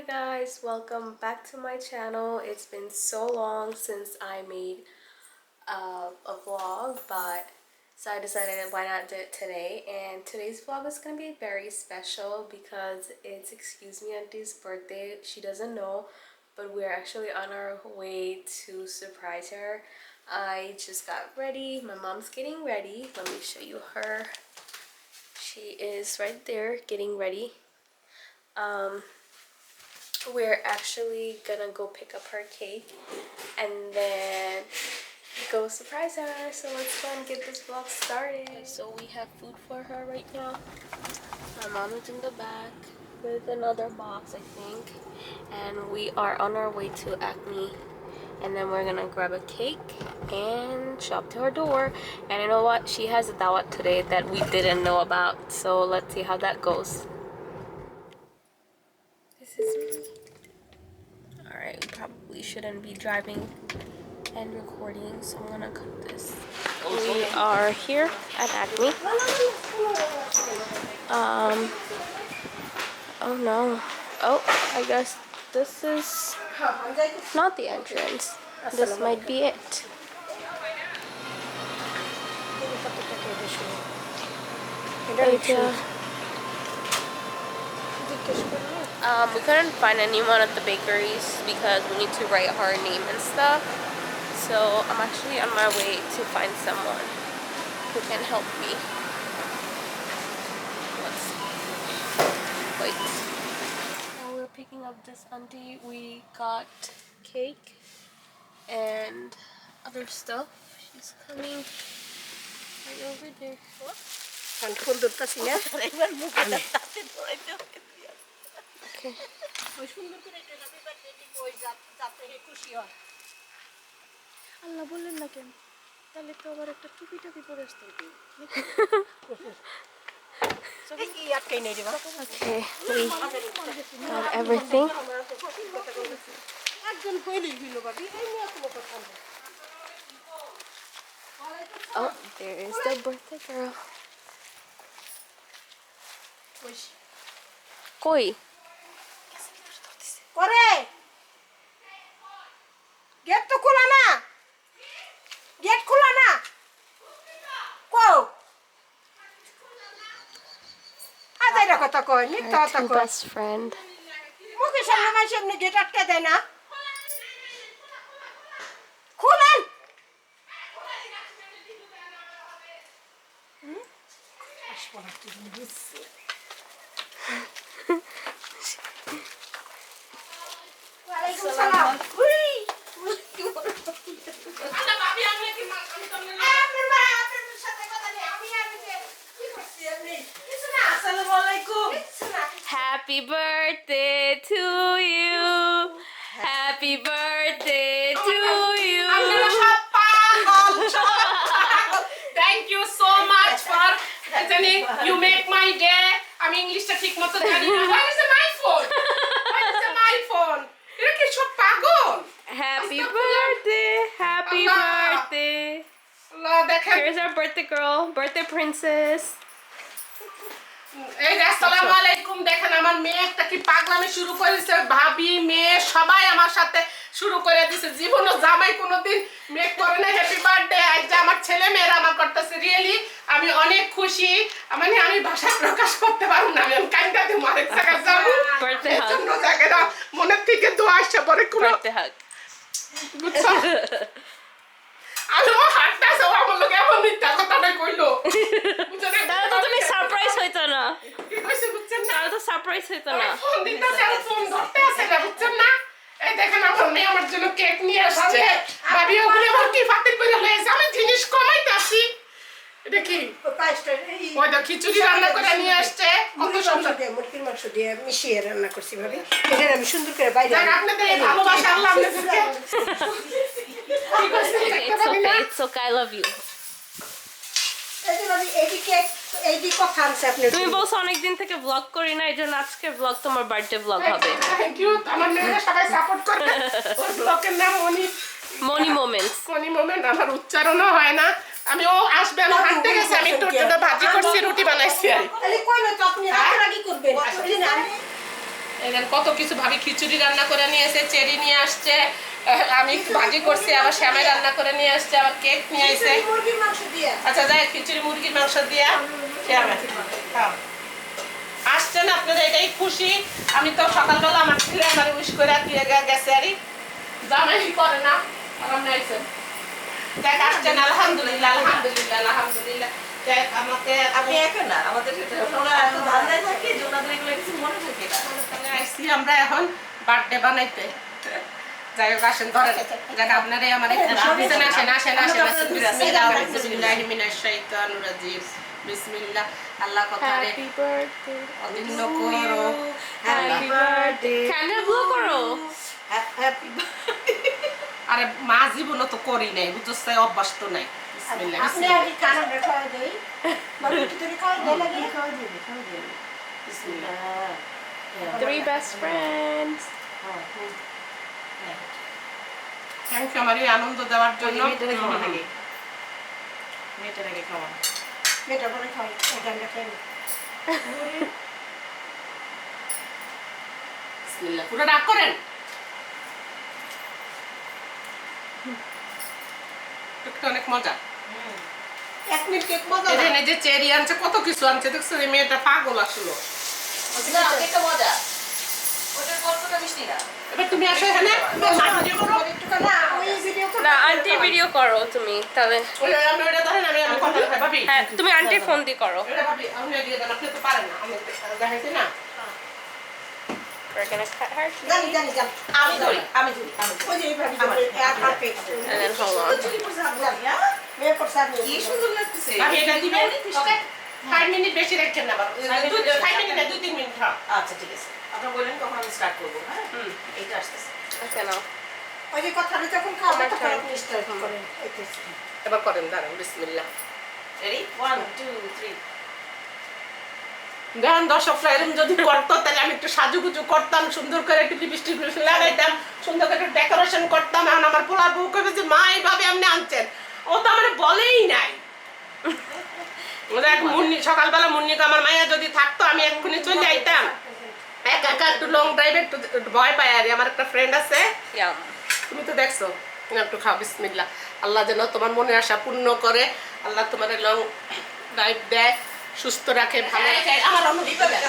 Hi guys, welcome back to my channel. It's been so long since I made uh, a vlog, but so I decided why not do it today. And today's vlog is gonna be very special because it's Excuse Me Auntie's birthday. She doesn't know, but we're actually on our way to surprise her. I just got ready. My mom's getting ready. Let me show you her. She is right there getting ready. Um, we're actually gonna go pick up her cake and then go surprise her. So let's go and get this vlog started. So we have food for her right now. My mom is in the back with another box, I think. And we are on our way to Acme. And then we're gonna grab a cake and shop to her door. And you know what? She has a dawat today that we didn't know about. So let's see how that goes. This is me. Alright, we probably shouldn't be driving and recording, so I'm gonna cut this. We are here at Acme. Um, oh no. Oh, I guess this is not the entrance. This might be it. Right, yeah. Um, we couldn't find anyone at the bakeries because we need to write our name and stuff. So I'm actually on my way to find someone who can help me. Let's wait. So we're picking up this auntie. We got cake and other stuff. She's coming right over there. What? Handhul dun ta sinya. Ano ba mo Okay. ওই সুন্দর করে একটা happy birthday দিব ওই যাতে খুশি হয় আল্লাহ বললেন না কেন তাহলে তো আবার একটা টুপি টাপি পরে আসতে হবে Okay, we got everything. Oh, there is the birthday girl. Koi. করে। গেট তো খোলা না। গেট খোলা না। কো আজ এটা কথা কয় মিথ্যা কথা কয়। best friend. মুখের সামনে এমনি গেট আটকে দেয় না। খুলেন। আসব না, তুই বুঝছি। ওয়ালাইকুম সালাম। উই, উই, কি বলো? আপনার মা, আপনার সাথে কথা নেই। আমি আর ওই যে, কি করছি আপনি? কিছু না। কিছু না। Happy birthday to you. Happy birthday to you. আপনারা সব পাগল, সব পাগল। Thank you so much for জানি you make my day. আমি ইংলিশটা ঠিক মতো জানি না। Where is my phone? Where is my phone? এরা কি সব পাগল? Happy birthday. Happy Allah. birthday. আল্লাহ, দেখেন Here's our birthday girl, birthday princess. এই আসসালামু আলাইকুম। দেখেন আমার মেয়ে একটা কি পাগলামি শুরু করেছে ভাবি মেয়ে সবাই আমার সাথে শুরু করে দিছে। জীবনও জামাই কোনোদিন মেয়ে করে না হ্যাপি বার্থডে আজ আমার ছেলে মেয়েরা আমার করতেছে। রিয়েলি আমি অনেক খুশি। মানে আমি ভাষায় প্রকাশ করতে পারব না। আমি কান্দাতে মারে জায়গা যাব। Birthday এই জন্য জায়গাটা মনের থেকে দোয়া আসছে। পরে কোনো বুঝছ? আমি ও হাঁটতেছে ও আমার লোক এমন মিথ্যা কথাটা কইলো? তাহলে তো তুমি সারপ্রাইজ হইতো না। তাহলে তো সারপ্রাইজ হইতো না। ফোন দিতেছে আর ফোন ধরতে আসে না বুঝছেন না? এই দেখেন আমার মেয়ে আমার জন্য কেক নিয়ে আসছে। ভাবি ওগুলো আমার কি ফাতিল করে হয়েছে আমি জিনিস কমাইতে আসি? এটা কি? ওই পায়েসটা, এই- ওই তো খিচুড়ি রান্না করে নিয়ে আসছে। কত সুন্দর। দিয়ে মুরগির মাংস দিয়ে মিশিয়ে রান্না করছি ভাবি। আমি সুন্দর করে বাইরে ভালোবাসা আল্লাহ আপনাদেরকে। It's okay, it's okay, I love you. তুমি বলছো অনেকদিন থেকে ব্লগ করি না এই জন্য আজকের ব্লগ তোমার বার্থডে ব্লগ হবে। সবাই সাপোর্ট করবে ওর ব্লকের নাম উনি মনি মোমেন্টস কোনি মোমেন্ট আমার উচ্চারণও হয় না। আমি ও আসবে আমি হাঁটতে গেছি আমি একটু ভাজি করছি রুটি বানাইছি। আর তাহলে কই না তো আপনি রাগারাগি করবেন। এই যে আমি- এদের কত কিছু ভাবি খিচুড়ি রান্না করে নিয়ে এসে চেরি নিয়ে আসছে আমি ভাজি করছি আবার শ্যামাই রান্না করে নিয়ে আসছে আবার কেক নিয়ে দিয়ে। আচ্ছা যাই খিচুড়ি মুরগির মাংস দিয়া শ্যামা। আসছেন আপনারা এটাই খুশি। আমি তো সকালবেলা আমার ছেলে আমার উইশ করে দিয়ে গেছে আরই জামাই করে না আমার নাইছেন দেখ আসছেন আলহামদুলিল্লাহ আলহামদুলিল্লাহ আলহামদুলিল্লাহ। আমাকে আপনি একা না আমাদের ওরা এত ধান্দায় থাকে। যে ওনাদের এগুলো কিছু মনে থাকে না। তাহলে আমরা এখন বার্থডে বানাইতে। যাই হোক আসেন ধরেন যাক আপনারে আমার আসেন আসেন আসেন আসেন। আসেন বিসমিল্লাহ বিসমিল্লাহি মিনাশ শাইতানির রাজিম। বিসমিল্লাহ আল্লাহ কথারে হ্যাপি অদিন্ন করো। হ্যাপি বার্থডে ক্যান্ডেল ব্লো করো? হ্যাপি আরে মা জীবনও তো করি নাই বুঝছস অভ্যাস তো নাই। বিসমিল্লাহ আপনি আগে খানা খাওয়া দেই বাবু কি তোরে খাওয়া দেই লাগে খাওয়া দেই খাওয়া দেই বিসমিল্লাহ Three best friends. Thank you আমার এই আনন্দ দেওয়ার জন্য। মেয়েটারে খাওয়া মেয়েটারে খাওয়া মেয়েটা বলে খাওয়াই এটা আমরা খাই বিসমিল্লাহ পুরো রাগ করেন। একটা অনেক মজা এক মিনিট কেক মজা না। এখানে যে চেরি আনছে কত কিছু আনছে দেখছ? এই মেয়েটা পাগল আসলো। না, কেকটা মজা। ওটার গল্পটা মিষ্টি না। এবার তুমি আসো এখানে। না, আন্টি ভিডিও করো তুমি তাহলে। হ্যাঁ তুমি ফোন দিয়ে করো। We're gonna cut her? and then hold on. হ্যাঁ? মেয়ে করছে আপনি। ভাবি এটা দিবেন ওকে ফাইভ মিনিট বেশি রাখছেন না বাবা ফাইভ মিনিট না দুই তিন মিনিট হ্যাঁ আচ্ছা ঠিক আছে। আপনার বললেন কখন আমি স্টার্ট করব হ্যাঁ? হুম। আসতেছে। Okay, now. ওই যে কথাটা যখন খাওয়া তখন আপনি স্টার্ট করেন। এবার করেন দাঁড়ান বিসমিল্লাহ। রেডি দর্শকরা এরকম যদি করতো তাহলে আমি একটু সাজুগুজু করতাম সুন্দর করে একটু লিপস্টিক লাগাইতাম সুন্দর করে একটু ডেকোরেশন করতাম। এখন আমার পোলার বউ কবে যে মা এইভাবে আপনি আনছেন। ও তো আমার বলেই নাই। দেখ মুন্নি সকালবেলা মুন্নিকে আমার মাইয়া যদি থাকতো আমি এক্ষুনি চলে আইতাম। একা একা একটু লং ড্রাইভে একটু ভয় পাই আর আমার একটা ফ্রেন্ড আছে। তুমি তো দেখছ একটু খাও বিসমিল্লাহ। আল্লাহ যেন তোমার মনে আশা পূর্ণ করে আল্লাহ তোমার লং ড্রাইভ দেয় সুস্থ রাখে ভালো রাখে। আমার অনুভূতি দেয়।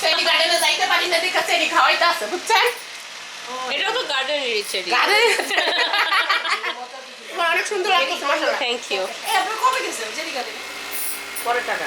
সেই গার্ডেনে যাইতে পারি না দেখে চেরি খাওয়াইতে আছে বুঝছেন? এটাও তো গার্ডেনের চেরি গার্ডেন অনেক সুন্দর লাগছে মাশাআল্লাহ। থ্যাংক ইউ এই আপনি কবে গেছেন জেরি গাড়ি পরের টাকা।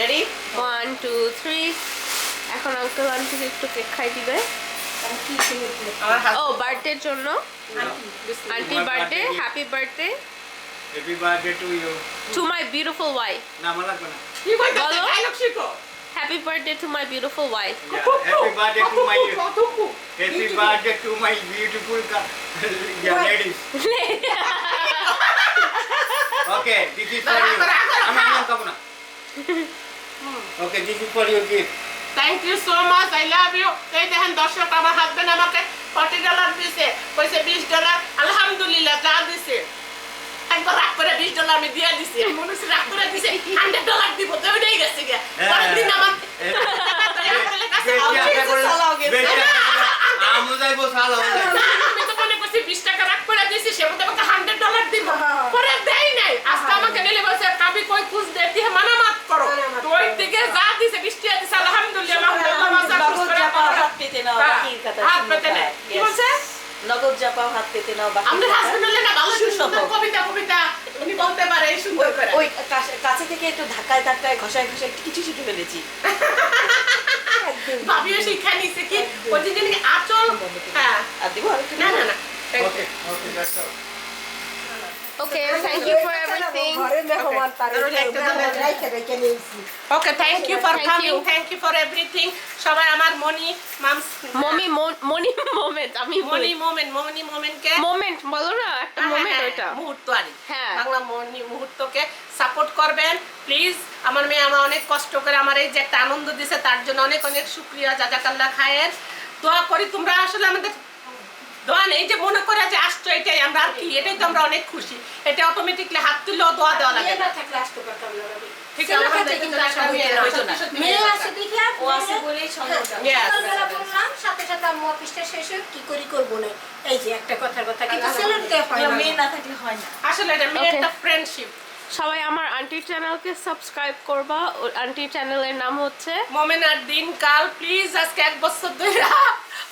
রেডি ওয়ান টু থ্রি এখন আঙ্কেল আন্টিকে একটু কেক খাই দিবে। ও বার্থডের জন্য। Aunty birthday happy birthday Happy birthday to you to my beautiful wife না আমার লাগবে না কি কইতাছে বলো। ডায়লগ শিখো happy birthday to my beautiful wife happy birthday to my কতটুকু happy birthday to my beautiful ladies okay this is for you আমি আমি খাবো না okay this is for you gift thank you so much I love you এই দেখেন দর্শক আমার husband আমাকে ফর্টি ডলার দিছে কইছে বিশ ডলার আমি দিয়ে দিছি আমি মনে হচ্ছে রাগ করে দিছে হান্ড্রেড ডলার দিব তো ওইটাই গেছে গে পরের দিন আমার বেশি আশা করে বেশি আশা করে আমু যাইবো সাল আমি তো মনে করছি বিশ টাকা রাগ করে দিছি সে মধ্যে আমাকে হান্ড্রেড ডলার দিব। পরে দেয় নাই। আজকে আমাকে নিলে বলছে কাবি কই খুঁজ দে দিয়ে মানা মাত করো তো ওই দিকে যা দিছে বিশ দিছে আলহামদুলিল্লাহ আলহামদুলিল্লাহ নগদ যা হাত পেতে নাও হ্যাঁ, বাকি কথা হাত পেতে পায়। কি বলছে? নগদ যা হাত পেতে নাও বাকি আমাদের কথা না ভালো। কবিতা কবিতা। উনি বলতে পারে এই সুন্দর করে। ওই কাছে- কাছে থেকে একটু ধাক্কায় ধাক্কায় ঘষায় ঘষায় একটু কিছু শিখে ফেলেছি ভাবিও শিক্ষা নিচ্ছে কি? প্রতিদিন আচল? হ্যাঁ। আর দিব না না না okay okay that's all okay thank you for everything okay thank you for coming thank you for everything সবাই আমার Moni moms mommy Moni moment আমি মনি মোমেন্ট মনি মোমেন্টকে মোমেন্ট বলো না একটা মোমেন্ট ওইটা। মুহূর্ত আর। হ্যাঁ। বাংলা মনি মুহূর্তকে সাপোর্ট করবেন প্লিজ আমার মেয়ে আমার অনেক কষ্ট করে আমার এই যে একটা আনন্দ দিছে তার জন্য অনেক অনেক শুক্রিয়া জাজাকাল্লা খায়ের। দোয়া করি তোমরা আসলে আমাদের দোয়ান এই যে মনে করে যে আমরা আর কি এটাই তো আমরা অনেক খুশি। এটা অটোমেটিকলি হাত তুললেও দোয়া দেওয়া লাগে না। থাকলে আসতে পারতাম না ঠিক আছে থাকলে কিন্তু আসা হইতো না। সত্যি সত্যি মেয়ে আছে দেখি ও আছে বলেই সম্ভবটা Yes. সকালবেলা বললাম, সাথে সাথে আম্মু অফিসটা শেষ হয়ে কি করি করব না? এই যে একটা কথার কথা কিন্তু ছেলের হয় না। মেয়ে না থাকলে হয় না। আসলে এটা মেয়ের একটা ফ্রেন্ডশিপ সবাই আমার আন্টির চ্যানেলকে সাবস্ক্রাইব করবা। ওর আন্টির চ্যানেলের নাম হচ্ছে মোমেনার দিন কাল প্লিজ আজকে এক বছর ধরে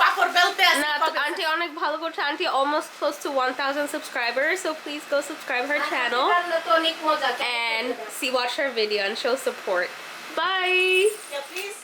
পাপড় বেলতে আসি না তো আন্টি অনেক ভালো করছে। Aunty almost close to 1000 subscribers so please go subscribe her channel রান্না তো অনেক মজা। and see watch her video and show support bye! Please